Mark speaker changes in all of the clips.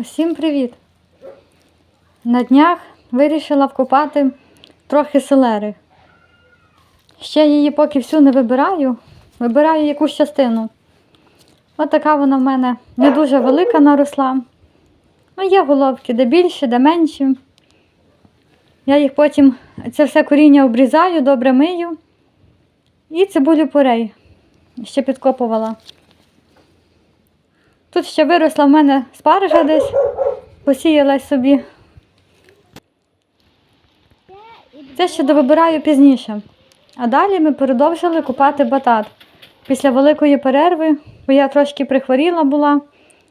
Speaker 1: Усім привіт! На днях вирішила вкопати трохи селери. Ще її поки всю не вибираю, вибираю якусь частину. Ось така вона в мене не дуже велика наросла. Ну, є головки, де більше, де менші. Я їх потім, це все коріння обрізаю, добре мию. І цибулю порей ще підкопувала. Тут ще виросла в мене спаржа десь, посіялась собі. Це ще довибираю пізніше. А далі ми продовжили купати батат. Після великої перерви, бо я трошки прихворіла була,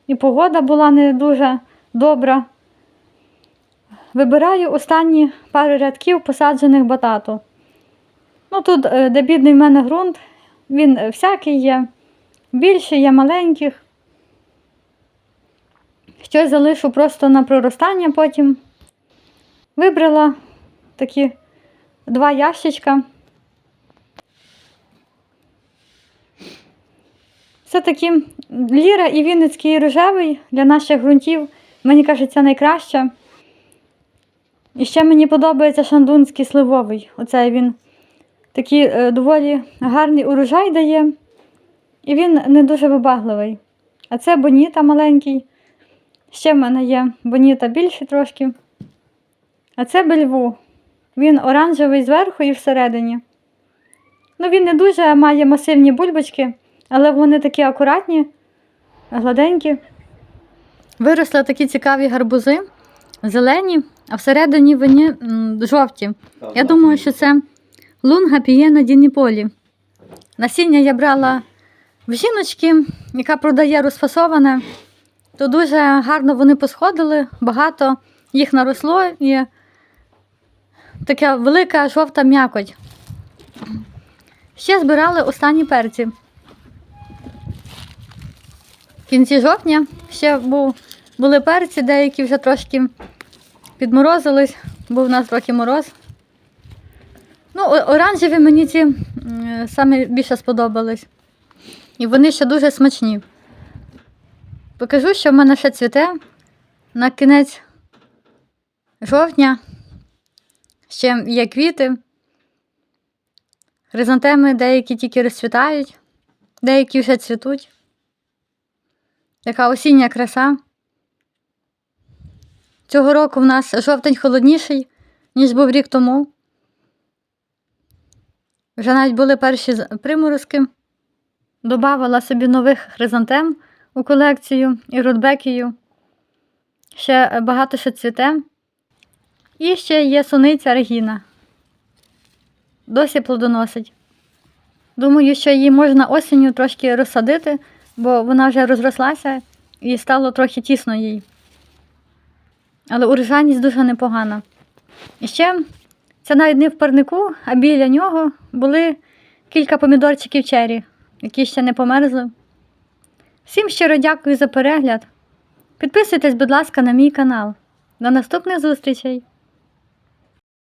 Speaker 1: і погода була не дуже добра. Вибираю останні пару рядків посаджених батату. Ну тут, е, де бідний в мене ґрунт, він е, всякий є. Більше є маленьких. Щось залишу просто на проростання потім. Вибрала такі два ящичка. Це такі ліра і Вінницький рожевий для наших ґрунтів. Мені кажеться, найкраще. І ще мені подобається шандунський сливовий. Оцей він такий е, доволі гарний урожай дає. І він не дуже вибагливий. А це боніта маленький. Ще в мене є боніта більше трошки. А це бельву. Він оранжевий зверху і всередині. Ну, він не дуже має масивні бульбочки, але вони такі акуратні, гладенькі. Виросли такі цікаві гарбузи, зелені, а всередині вони жовті. Я думаю, що це лунга пієна дініполі. Насіння я брала в жіночки, яка продає розфасоване, то дуже гарно вони посходили, багато їх наросло і така велика жовта м'якоть. Ще збирали останні перці. В кінці жовтня ще був, були перці, деякі вже трошки підморозились, був у нас трохи мороз. Ну, оранжеві мені ці саме більше сподобались. І вони ще дуже смачні. Покажу, що в мене ще цвіте на кінець жовтня. Ще є квіти. Хризантеми деякі тільки розцвітають, деякі вже цвітуть. Така осіння краса. Цього року в нас жовтень холодніший, ніж був рік тому. Вже навіть були перші приморозки. Добавила собі нових хризантем у колекцію і рудбекію. Ще е, багато що цвіте. І ще є суниця Регіна. Досі плодоносить. Думаю, що її можна осінню трошки розсадити, бо вона вже розрослася і стало трохи тісно їй. Але урожайність дуже непогана. І ще це навіть не в парнику, а біля нього були кілька помідорчиків чері, які ще не померзли. Всім щиро дякую за перегляд. Підписуйтесь, будь ласка, на мій канал. До наступних зустрічей!